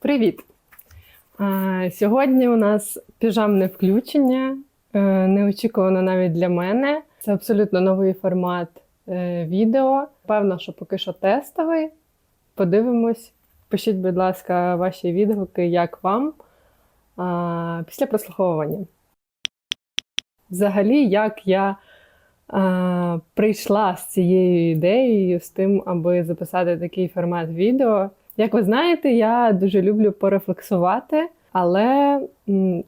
Привіт! Сьогодні у нас піжамне включення. е, Неочікувано навіть для мене. Це абсолютно новий формат е, відео. Певно, що поки що тестовий. Подивимось. Пишіть, будь ласка, ваші відгуки, як вам після прослуховування. Взагалі, як я прийшла з цією ідеєю, з тим, аби записати такий формат відео. Як ви знаєте, я дуже люблю порефлексувати, але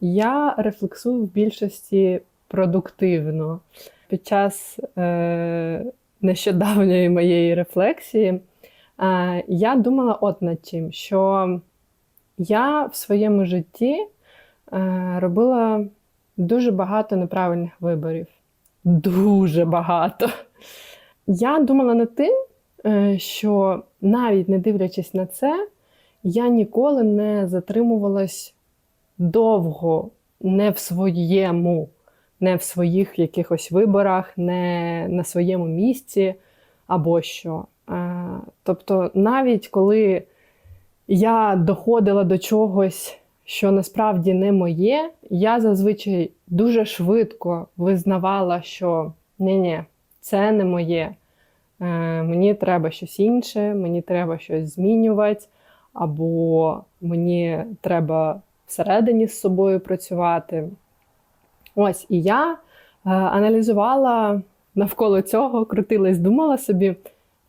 я рефлексую в більшості продуктивно. Під час е, нещодавньої моєї рефлексії е, я думала от над чим, що я в своєму житті е, робила дуже багато неправильних виборів. Дуже багато. Я думала над тим, що навіть не дивлячись на це, я ніколи не затримувалась довго не в своєму, не в своїх якихось виборах, не на своєму місці або що. Е, Тобто, навіть коли я доходила до чогось, що насправді не моє, я зазвичай дуже швидко визнавала, що ні-ні, це не моє. Е, мені треба щось інше, мені треба щось змінювати, або мені треба всередині з собою працювати. Ось, і я е, аналізувала навколо цього, крутилась, думала собі,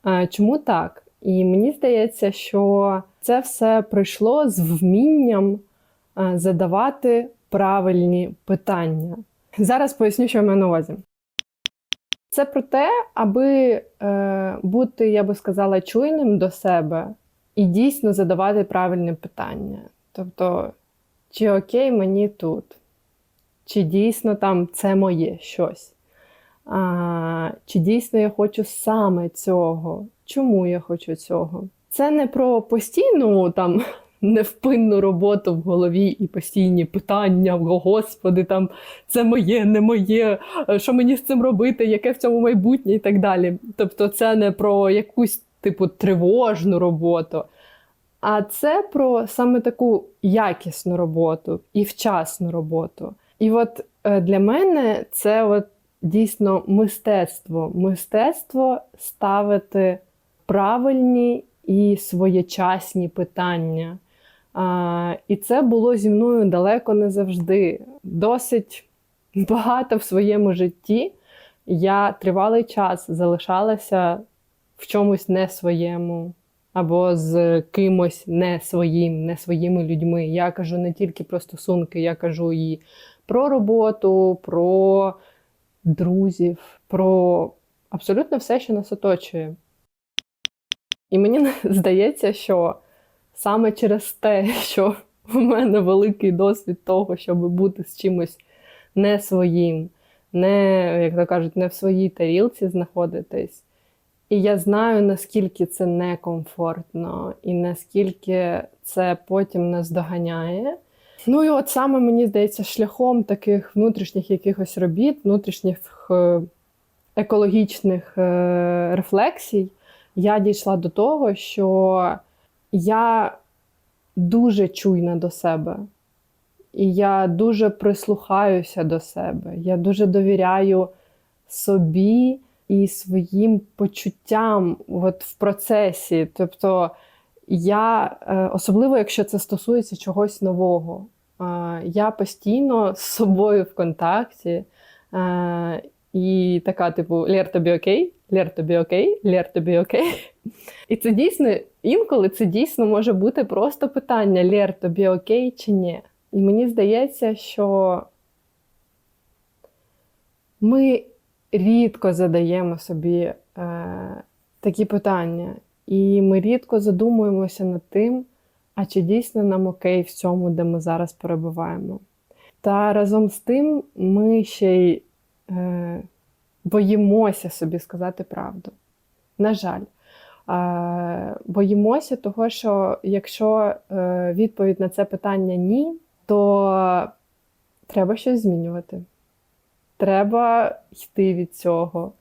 е, чому так? І мені здається, що це все прийшло з вмінням задавати правильні питання. Зараз поясню, що я маю на увазі. Це про те, аби е, бути, я би сказала, чуйним до себе і дійсно задавати правильні питання. Тобто, чи окей мені тут? Чи дійсно там це моє щось? А, Чи дійсно я хочу саме цього? Чому я хочу цього? Це не про постійну там невпинну роботу в голові і постійні питання, о Господи, там це моє, не моє, е, що мені з цим робити, яке в цьому майбутнє і так далі. Тобто, це не про якусь типу тривожну роботу, а це про саме таку якісну роботу і вчасну роботу. І от е, для мене це от дійсно мистецтво. Мистецтво ставити правильні і своєчасні питання. А, І це було зі мною далеко не завжди. Досить багато в своєму житті я тривалий час залишалася в чомусь не своєму, або з кимось не своїм, не своїми людьми. Я кажу не тільки про стосунки, я кажу і про роботу, про друзів, про абсолютно все, що нас оточує. І мені здається, що саме через те, що в мене великий досвід того, щоб бути з чимось не своїм, не, як то кажуть, не в своїй тарілці знаходитись. І я знаю, наскільки це некомфортно, і наскільки це потім нас доганяє. Ну і от саме мені здається, шляхом таких внутрішніх якихось робіт, внутрішніх е, екологічних е, рефлексій, я дійшла до того, що я дуже чуйна до себе. І я дуже прислухаюся до себе. Я дуже довіряю собі і своїм почуттям от в процесі. Тобто, я, е, особливо якщо це стосується чогось нового, е, я постійно з собою в контакті. е, І така, типу, Лєр, тобі окей? Лєр, тобі окей? Лєр, тобі окей? І це дійсно, інколи це дійсно може бути просто питання: Лєр, тобі окей чи ні? І мені здається, що ми рідко задаємо собі е, такі питання, і ми рідко задумуємося над тим, а чи дійсно нам окей в цьому, де ми зараз перебуваємо. Та разом з тим ми ще й е, боїмося собі сказати правду. На жаль, боїмося того, що якщо е, відповідь на це питання ні, то треба щось змінювати. Треба йти від цього,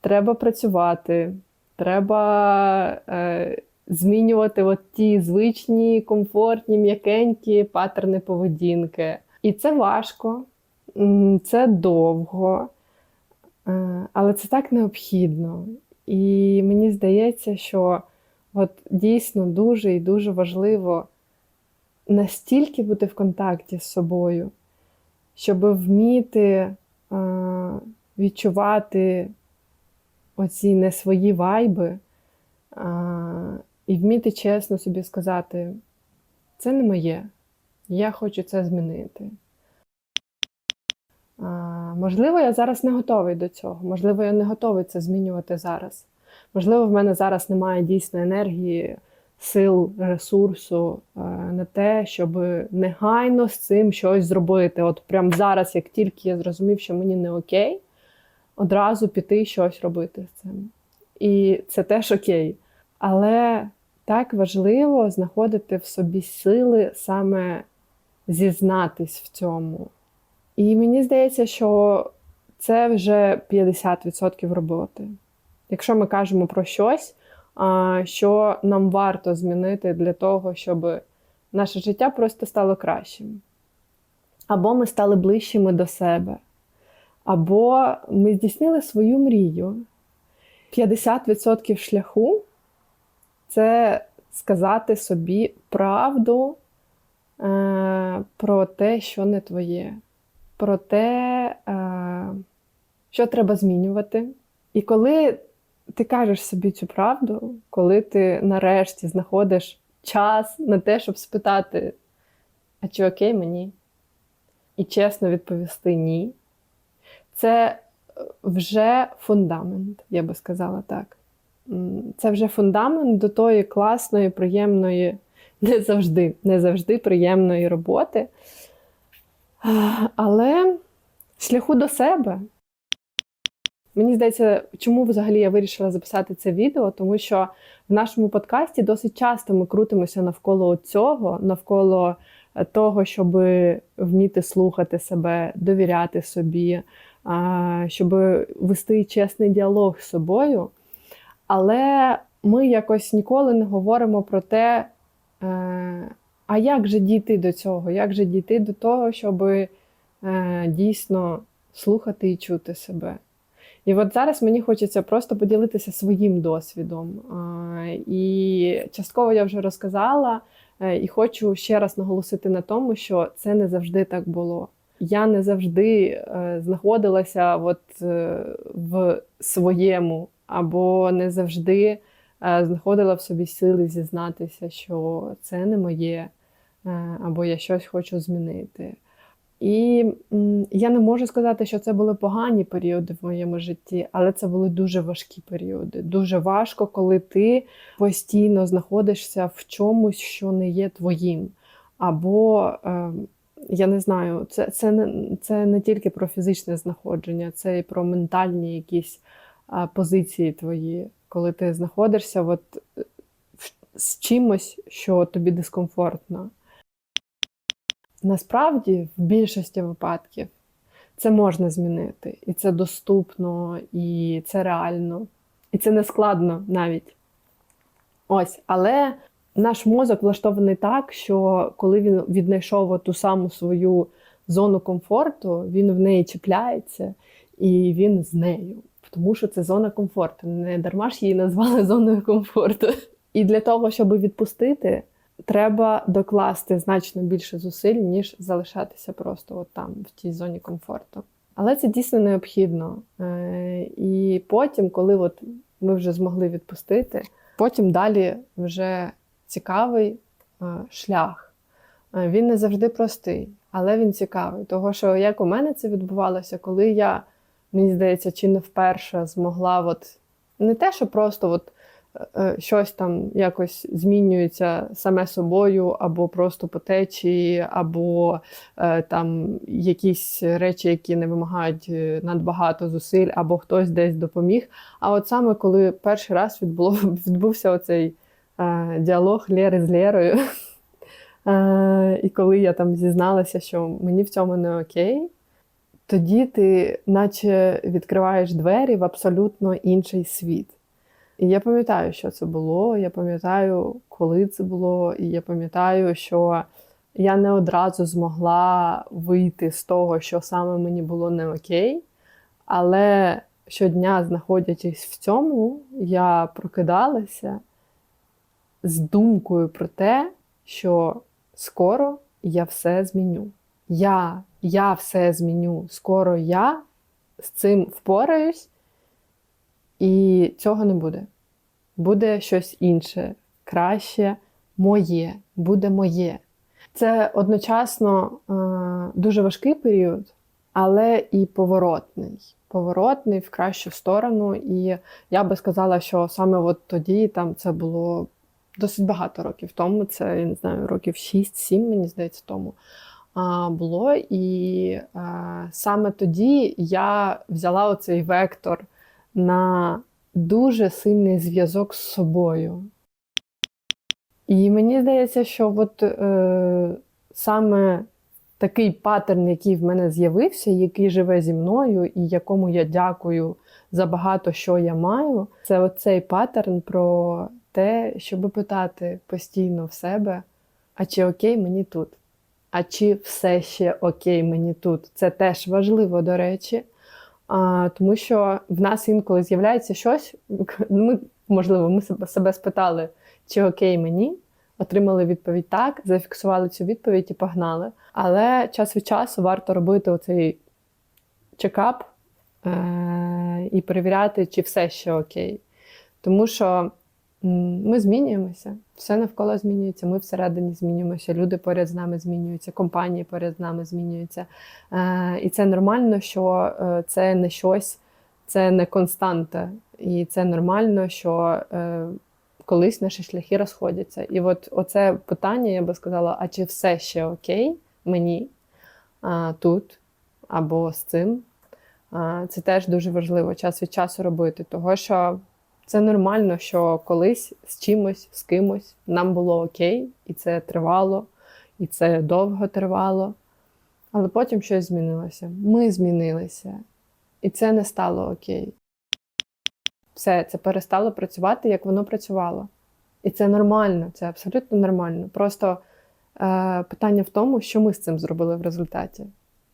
треба працювати, треба е, змінювати от ті звичні, комфортні, м'якенькі паттерни поведінки. І це важко, це довго, але це так необхідно. І мені здається, що от дійсно дуже і дуже важливо настільки бути в контакті з собою, щоб вміти е, відчувати оці не свої вайби, і вміти чесно собі сказати, це не моє, я хочу це змінити. Можливо, я зараз не готовий до цього, можливо, я не готовий це змінювати зараз. Можливо, в мене зараз немає дійсно енергії, сил, ресурсу е, на те, щоб негайно з цим щось зробити. От прямо зараз, як тільки я зрозумів, що мені не окей, одразу піти щось робити з цим. І це теж окей. Але так важливо знаходити в собі сили саме зізнатись в цьому. І мені здається, що це вже 50% роботи. Якщо ми кажемо про щось, що нам варто змінити для того, щоб наше життя просто стало кращим. Або ми стали ближчими до себе, або ми здійснили свою мрію. 50% шляху це сказати собі правду е, про те, що не твоє, про те, е, що треба змінювати. І коли ти кажеш собі цю правду, коли ти нарешті знаходиш час на те, щоб спитати, а чи окей мені? І чесно відповісти ні, це вже фундамент, я би сказала так. Це вже фундамент до тої класної, приємної, не завжди, не завжди приємної роботи. Але шляху до себе. Мені здається, чому взагалі я вирішила записати це відео, тому що в нашому подкасті досить часто ми крутимося навколо цього, навколо е, того, щоб вміти слухати себе, довіряти собі, щоб вести чесний діалог з собою. Але ми якось ніколи не говоримо про те, е, а як же дійти до цього? Як же дійти до того, щоб е, дійсно слухати і чути себе? І от зараз мені хочеться просто поділитися своїм досвідом. А, І частково я вже розказала, е, і хочу ще раз наголосити на тому, що це не завжди так було. Я не завжди е, знаходилася от, е, в своєму, або не завжди е, знаходила в собі сили зізнатися, що це не моє, е, або я щось хочу змінити. І я не можу сказати, що це були погані періоди в моєму житті, але це були дуже важкі періоди. Дуже важко, коли ти постійно знаходишся в чомусь, що не є твоїм. Або е, я не знаю, це, це, не, це не тільки про фізичне знаходження, це і про ментальні якісь позиції твої, коли ти знаходишся от, е, з чимось, що тобі дискомфортно. Насправді, в більшості випадків це можна змінити, і це доступно, і це реально, і це не складно навіть. Ось, але наш мозок влаштований так, що коли він віднайшов ту саму свою зону комфорту, він в неї чіпляється і він з нею. Тому що це зона комфорту. Не дарма ж її назвали зоною комфорту. І для того, щоб відпустити, треба докласти значно більше зусиль, ніж залишатися просто от там, в тій зоні комфорту. Але це дійсно необхідно. Е, І потім, коли от ми вже змогли відпустити, потім далі вже цікавий е, шлях. Е, Він не завжди простий, але він цікавий. Того, що як у мене це відбувалося, коли я, мені здається, чи не вперше змогла от не те, що просто от щось там якось змінюється саме собою, або просто по течії, або е, там якісь речі, які не вимагають е, надбагато зусиль, або хтось десь допоміг. А от саме коли перший раз відбуло, відбувся оцей е, діалог Лєри з Лєрою, е, і коли я там зізналася, що мені в цьому не окей. Тоді ти, наче відкриваєш двері в абсолютно інший світ. І я пам'ятаю, що це було. Я пам'ятаю, коли це було, і я пам'ятаю, що я не одразу змогла вийти з того, що саме мені було не окей. Але щодня, знаходячись в цьому, я прокидалася з думкою про те, що скоро я все зміню. Я, я все зміню. Скоро я з цим впораюсь, і цього не буде. Буде щось інше, краще, моє, буде моє. Це одночасно е, дуже важкий період, але і поворотний. Поворотний в кращу сторону. І я би сказала, що саме от тоді там це було досить багато років тому. Це я не знаю, років 6-7, мені здається, тому було. І а, саме тоді я взяла оцей вектор на дуже сильний зв'язок з собою. І мені здається, що от е, саме такий паттерн, який в мене з'явився, який живе зі мною, і якому я дякую за багато що я маю, це оцей паттерн про те, щоб питати постійно в себе, а чи окей мені тут? А чи все ще окей мені тут? Це теж важливо, до речі. Тому що в нас інколи з'являється щось. Ми, можливо, ми себе, спитали, чи окей мені, отримали відповідь так, зафіксували цю відповідь і погнали. Але час від часу варто робити оцей чекап е- і перевіряти, чи все ще окей. Тому що ми змінюємося, все навколо змінюється, ми всередині змінюємося, люди поряд з нами змінюються, компанії поряд з нами змінюються. Е, і це нормально, що е, це не щось, це не константа. І це нормально, що е, колись наші шляхи розходяться. І от оце питання, я би сказала: а чи все ще окей мені тут або з цим? Це теж дуже важливо час від часу робити, того що це нормально, що колись з чимось, з кимось нам було окей, і це тривало, і це довго тривало. Але потім щось змінилося. Ми змінилися, і це не стало окей. Все, це перестало працювати, як воно працювало. І це нормально, це абсолютно нормально. Просто е, питання в тому, що ми з цим зробили в результаті.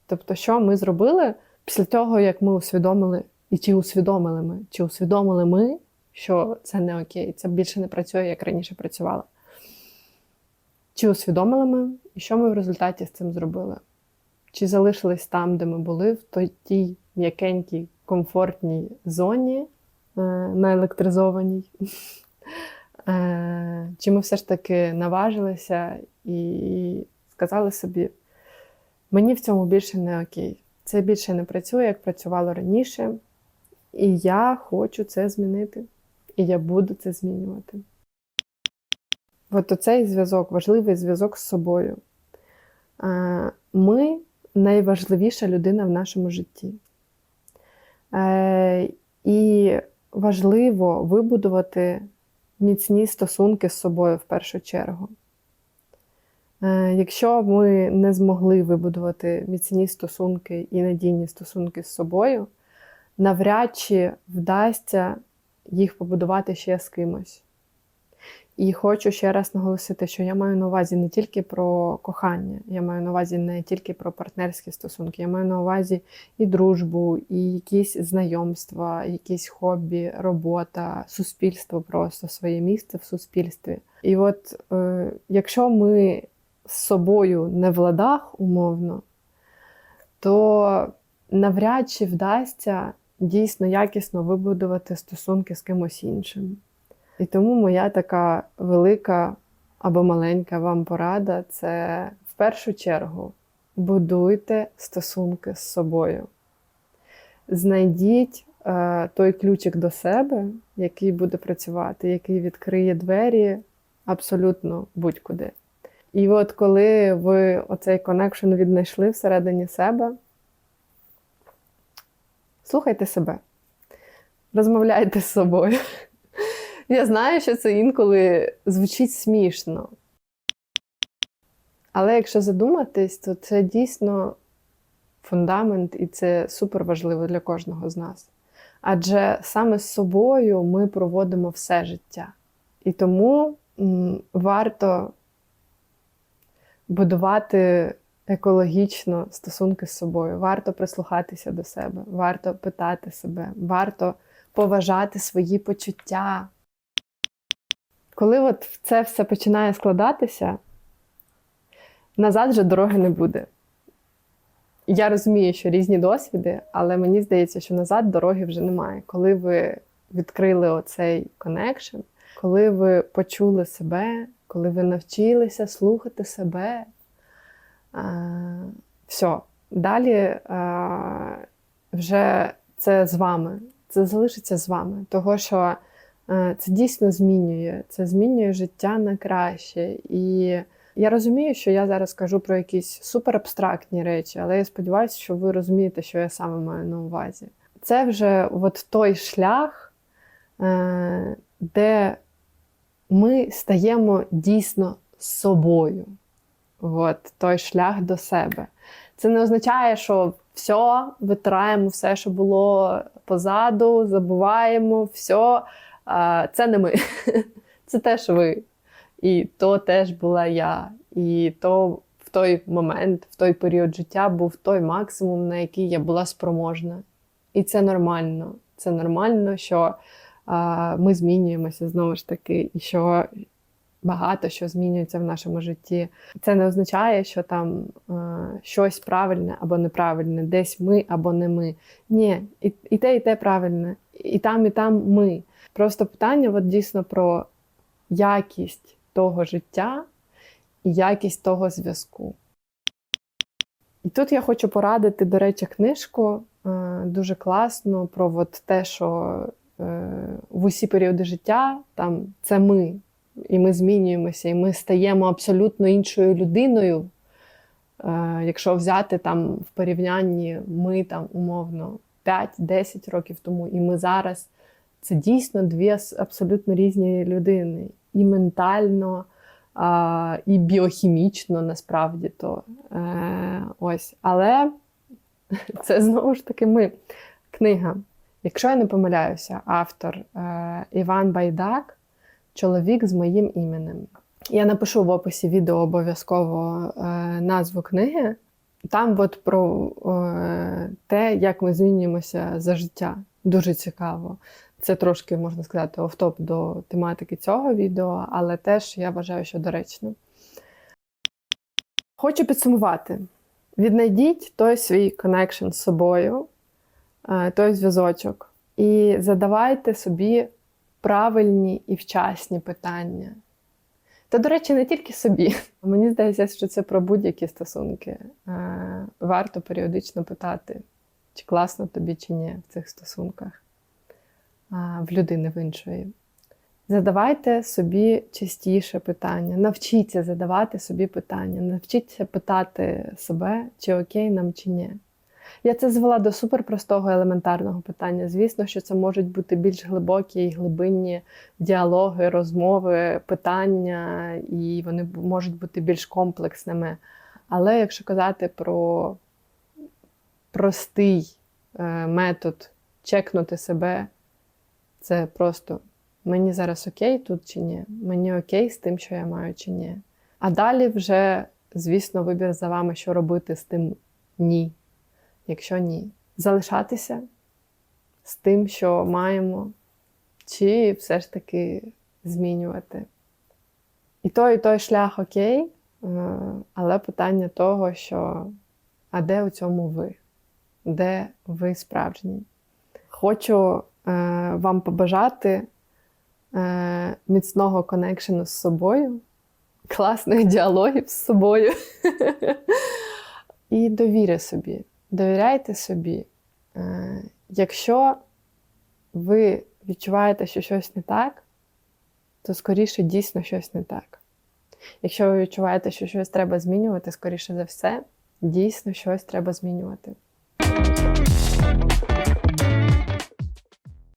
Тобто, що ми зробили після того, як ми усвідомили, і чи усвідомили ми, чи усвідомили ми, що це не окей, це більше не працює, як раніше працювало. Чи усвідомили ми, і що ми в результаті з цим зробили? Чи залишились там, де ми були, в тій м'якенькій, комфортній зоні, е, наелектризованій? Е, Чи ми все ж таки наважилися і сказали собі, мені в цьому більше не окей. Це більше не працює, як працювало раніше, і я хочу це змінити. І я буду це змінювати. От оцей зв'язок, важливий зв'язок з собою. Е, Ми найважливіша людина в нашому житті. Е, І важливо вибудувати міцні стосунки з собою в першу чергу. Е, Якщо ми не змогли вибудувати міцні стосунки і надійні стосунки з собою, навряд чи вдасться їх побудувати ще з кимось. І хочу ще раз наголосити, що я маю на увазі не тільки про кохання, я маю на увазі не тільки про партнерські стосунки, я маю на увазі і дружбу, і якісь знайомства, якісь хобі, робота, суспільство просто своє місце в суспільстві. І от е, якщо ми з собою не в ладах умовно, то навряд чи вдасться дійсно якісно вибудувати стосунки з кимось іншим. І тому моя така велика або маленька вам порада це в першу чергу будуйте стосунки з собою. Знайдіть е, той ключик до себе, який буде працювати, який відкриє двері абсолютно будь-куди. І от коли ви оцей коннекшн віднайшли всередині себе, слухайте себе, розмовляйте з собою. Я знаю, що це інколи звучить смішно. Але якщо задуматись, то це дійсно фундамент і це супер важливо для кожного з нас. Адже саме з собою ми проводимо все життя. І тому м, варто будувати екологічно стосунки з собою, варто прислухатися до себе, варто питати себе, варто поважати свої почуття. Коли от це все починає складатися, назад вже дороги не буде. Я розумію, що різні досвіди, але мені здається, що назад дороги вже немає. Коли ви відкрили оцей коннекшн, коли ви почули себе, коли ви навчилися слухати себе, все. Далі вже це з вами, це залишиться з вами. Того, що е, це дійсно змінює, це змінює життя на краще. І я розумію, що я зараз кажу про якісь суперабстрактні речі, але я сподіваюся, що ви розумієте, що я саме маю на увазі. Це вже от той шлях, е, де ми стаємо дійсно собою. От, той шлях до себе. Це не означає, що все, витираємо все, що було позаду, забуваємо, все. Це не ми. Це теж ви. І то теж була я. І то в той момент, в той період життя був той максимум, на який я була спроможна. І це нормально. Це нормально, що ми змінюємося знову ж таки, і що багато що змінюється в нашому житті. Це не означає, що там е, щось правильне або неправильне, десь ми або не ми. Ні, і, і те, і те правильне, і там, і там ми. Просто питання от дійсно про якість того життя і якість того зв'язку. І тут я хочу порадити, до речі, книжку е, дуже класну про от те, що е, в усі періоди життя там це ми, і ми змінюємося, і ми стаємо абсолютно іншою людиною. Е, якщо взяти там в порівнянні ми там умовно 5-10 років тому, і ми зараз, це дійсно дві абсолютно різні людини. І ментально, і біохімічно насправді то. Е, ось. Але це знову ж таки ми. Книга. Якщо я не помиляюся, автор е, Іван Байдак Чоловік з моїм іменем. Я напишу в описі відео обов'язково е, назву книги. Там от про е, те, як ми змінюємося за життя. Дуже цікаво. Це трошки, можна сказати, офтоп до тематики цього відео, але теж я вважаю, що доречно. Хочу підсумувати: віднайдіть той свій коннекшн з собою, е, той зв'язочок, і задавайте собі правильні і вчасні питання. Та, до речі, не тільки собі. Мені здається, що це про будь-які стосунки. Е, Варто періодично питати, чи класно тобі, чи ні в цих стосунках в людини в іншої. Задавайте собі частіше питання, навчіться задавати собі питання, навчіться питати себе, чи окей нам, чи ні. Я це звела до суперпростого елементарного питання. Звісно, що це можуть бути більш глибокі і глибинні діалоги, розмови, питання, і вони можуть бути більш комплексними. Але якщо казати про простий е, метод чекнути себе, це просто мені зараз окей тут чи ні, мені окей з тим, що я маю чи ні. А далі вже, звісно, вибір за вами, що робити з тим ні. Якщо ні, залишатися з тим, що маємо, чи все ж таки змінювати. І той, і той шлях окей, е, але питання того, що а де у цьому ви? Де ви справжні? Хочу е, вам побажати е, міцного коннекшену з собою, класних діалогів з собою і довіри собі. Довіряйте собі. Е, Якщо ви відчуваєте, що щось не так, то скоріше дійсно щось не так. Якщо ви відчуваєте, що щось треба змінювати, скоріше за все, дійсно щось треба змінювати.